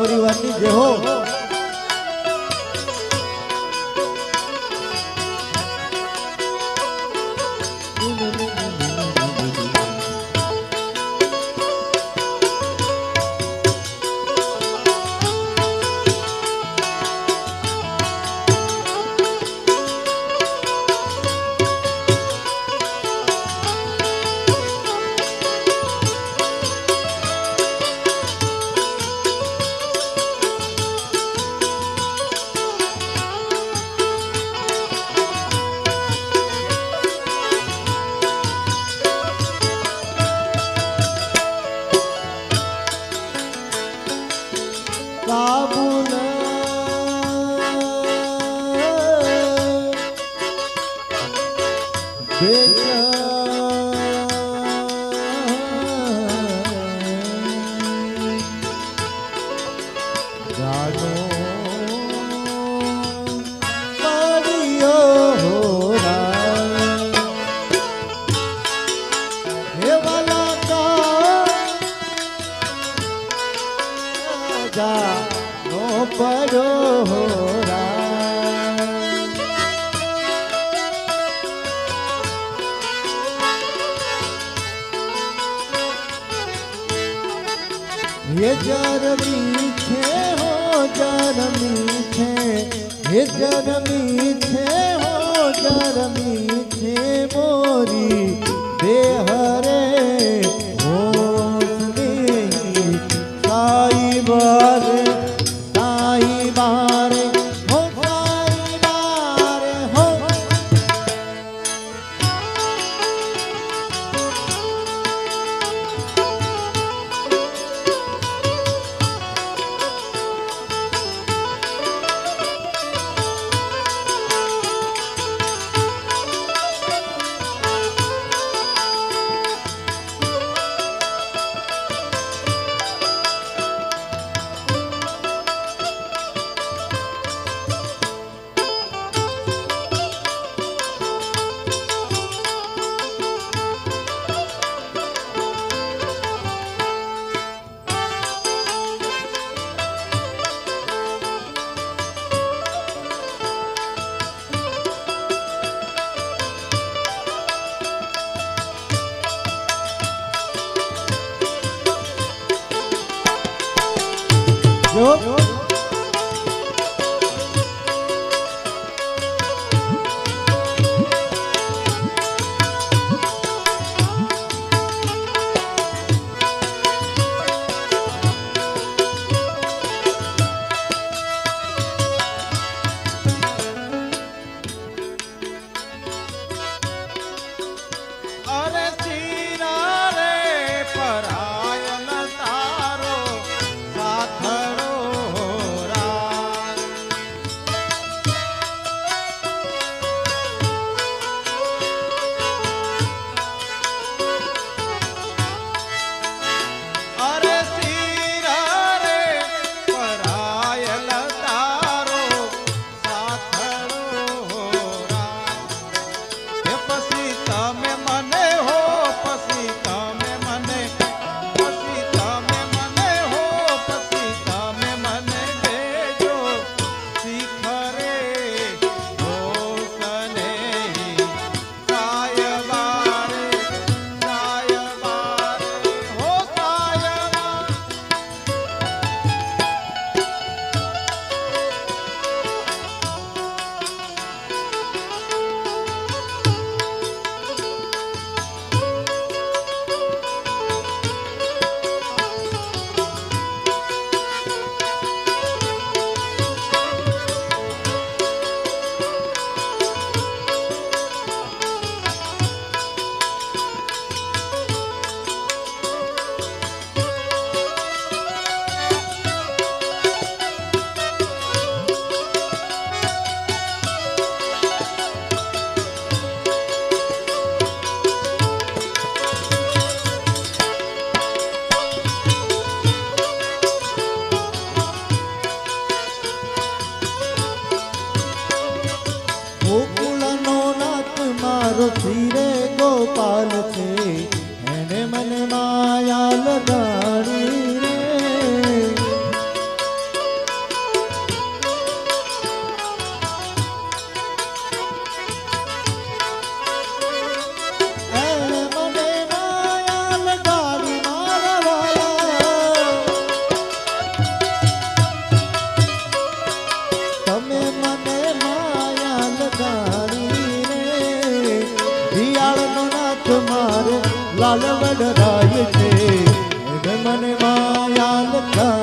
પરિવારની જે હો God know. છે મોરી લાલ વડરાય છે. મને માયા લખા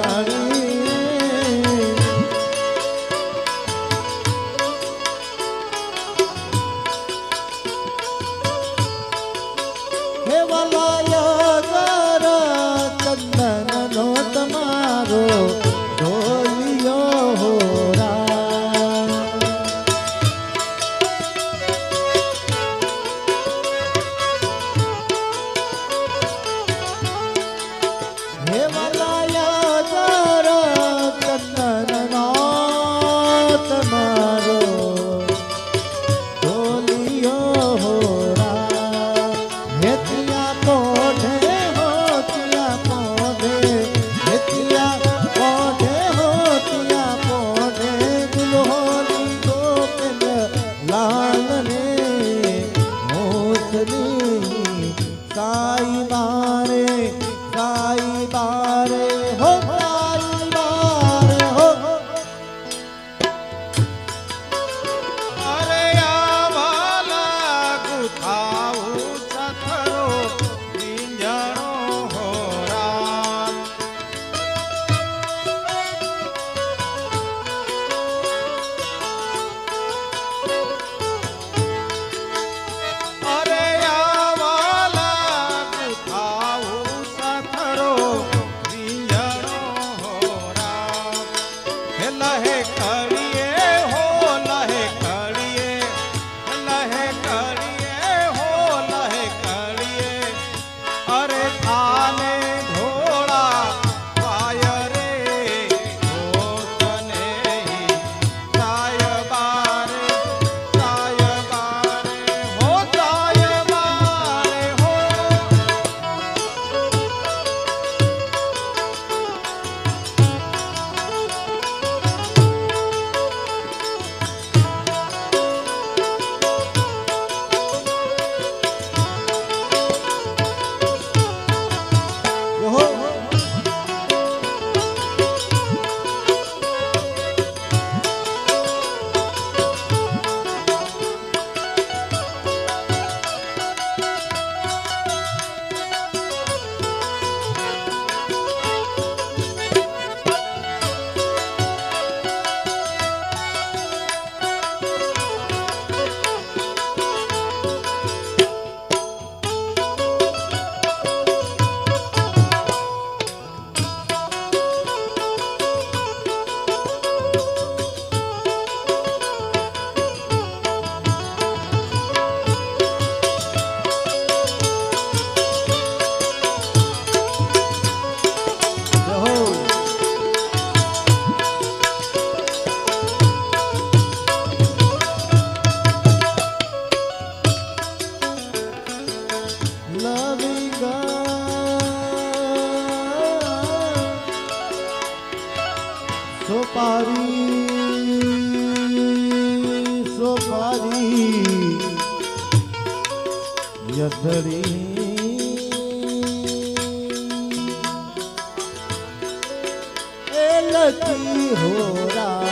रंग की हो रहा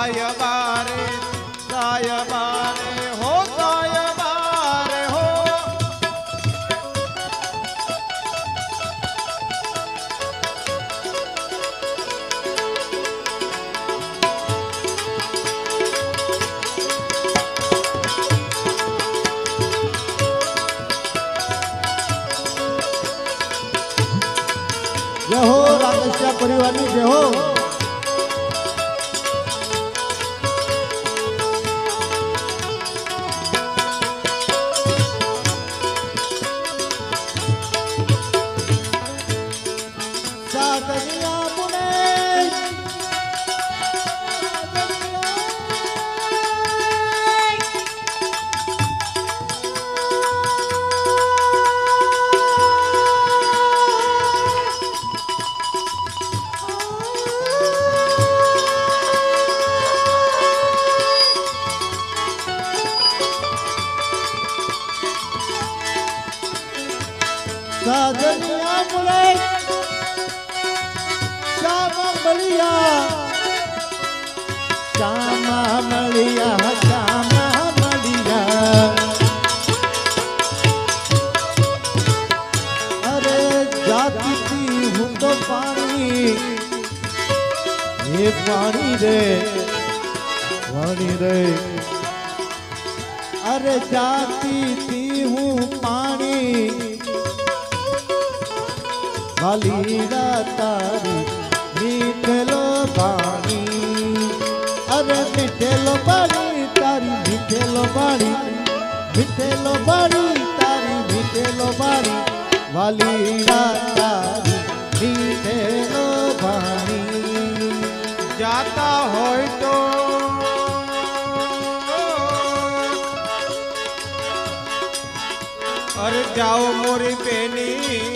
સાયબા રે સાયબા રે હો સાયબા રે પરિવારની જય હો મળિયા શ્યામા મળિયા શ્યામા મળિયા અરે જાતિથી હું તો પાણી એ પાણી રે પાણી રે અરે જાતિથી હું પાણી વાલીડા તારી મીઠેલો પાણી. અરે મીઠેલો પાણી, તારી મીઠેલો પાણી. મીઠેલો પાણી, તારી મીઠેલો પાણી. વાલી તારી મીઠેલો પાણી. જાતા હોય તો અરે જાઓ મોરી બેની.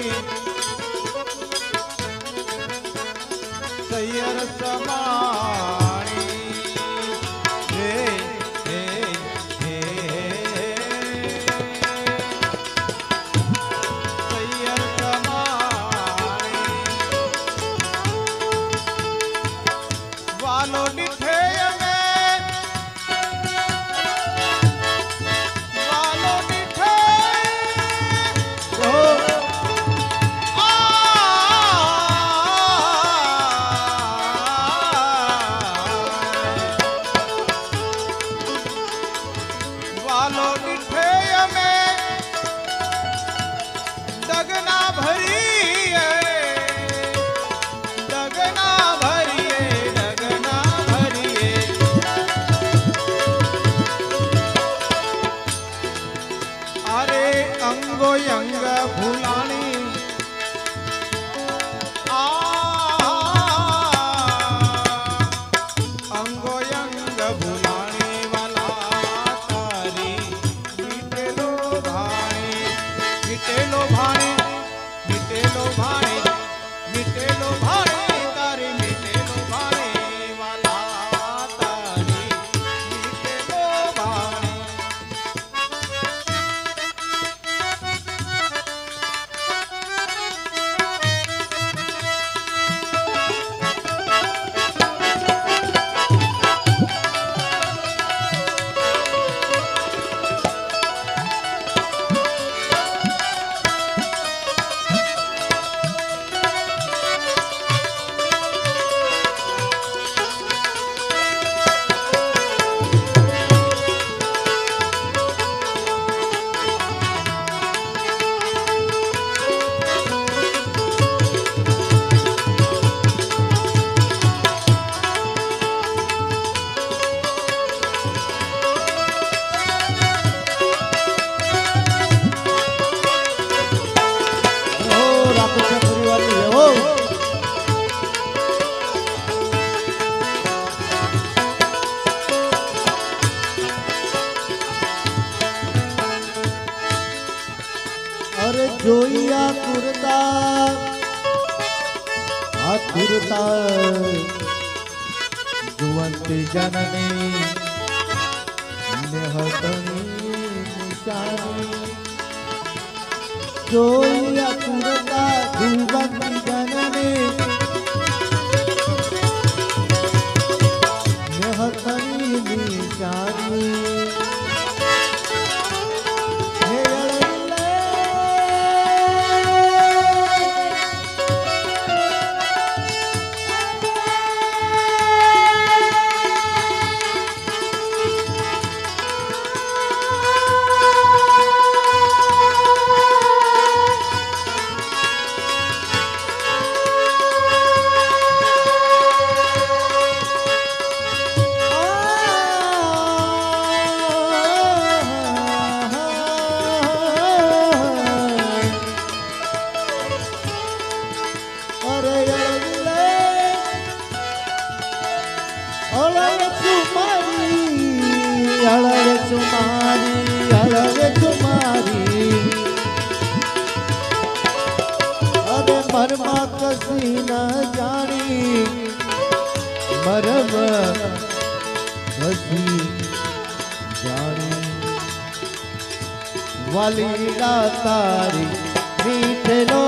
અંગો અંગ ભૂલાણી તારી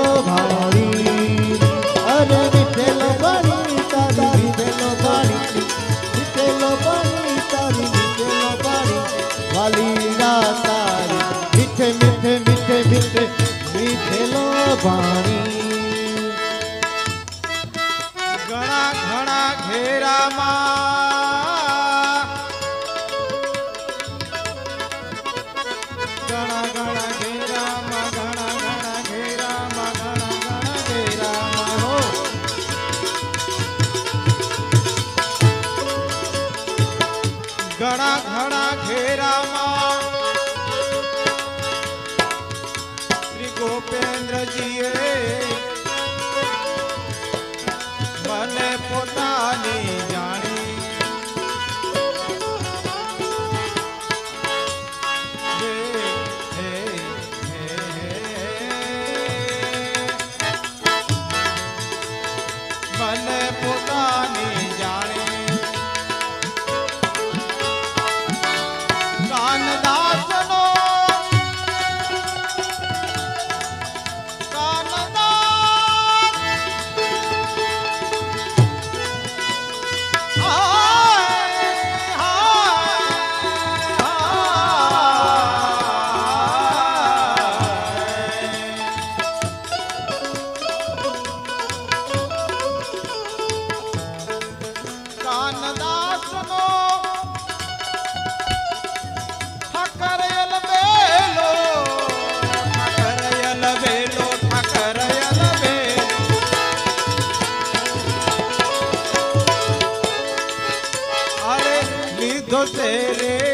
ઘણા અરે લીધો તેરે